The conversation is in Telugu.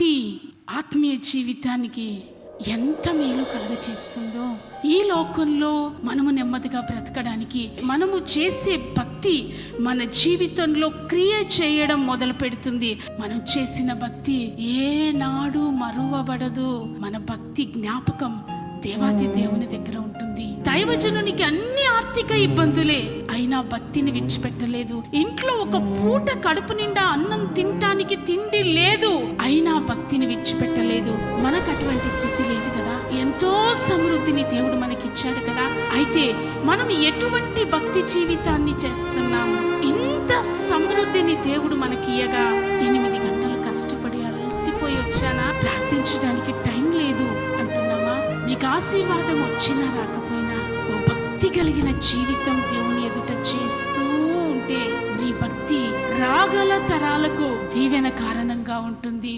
భక్తి ఆత్మీయ జీవితానికి ఎంత మేలు కలుగ చేస్తుందో ఈ లోకంలో మనము నెమ్మదిగా బ్రతకడానికి మనము చేసే భక్తి మన జీవితంలో క్రియ చేయడం మొదలు పెడుతుంది. మనం చేసిన భక్తి ఏనాడు మరువబడదు. మన భక్తి జ్ఞాపకం దేవాది దేవుని దగ్గర ఉంటుంది. దైవజనునికి అన్ని ఆర్థిక ఇబ్బందులే. అయినా భక్తిని విడిచిపెట్టలేదు. ఇంట్లో ఒక పూట కడుపు నిండా అన్నం తింటా భక్తిని విడిచిపెట్టలేదు. మనకు అటువంటి స్థితి లేదు కదా. ఎంతో సమృద్ధిని దేవుడు మనకిచ్చాడు కదా. అయితే మనం ఎటువంటి భక్తి జీవితాన్ని చేస్తున్నాము? ఇంత సమృద్ధిని దేవుడు మనకి ఇయ్యగా ఎనిమిది గంటలు కష్టపడి అలసిపోయి వచ్చానా? ప్రార్థించడానికి టైం లేదు అంటున్నావా నీకు ఆశీర్వాదం వచ్చినా రాకపోయినా ఓ భక్తి కలిగిన జీవితం దేవుని ఎదుట చేస్తూ ఉంటే నీ భక్తి రాగల తరాలకు దీవెన కారణంగా ఉంటుంది.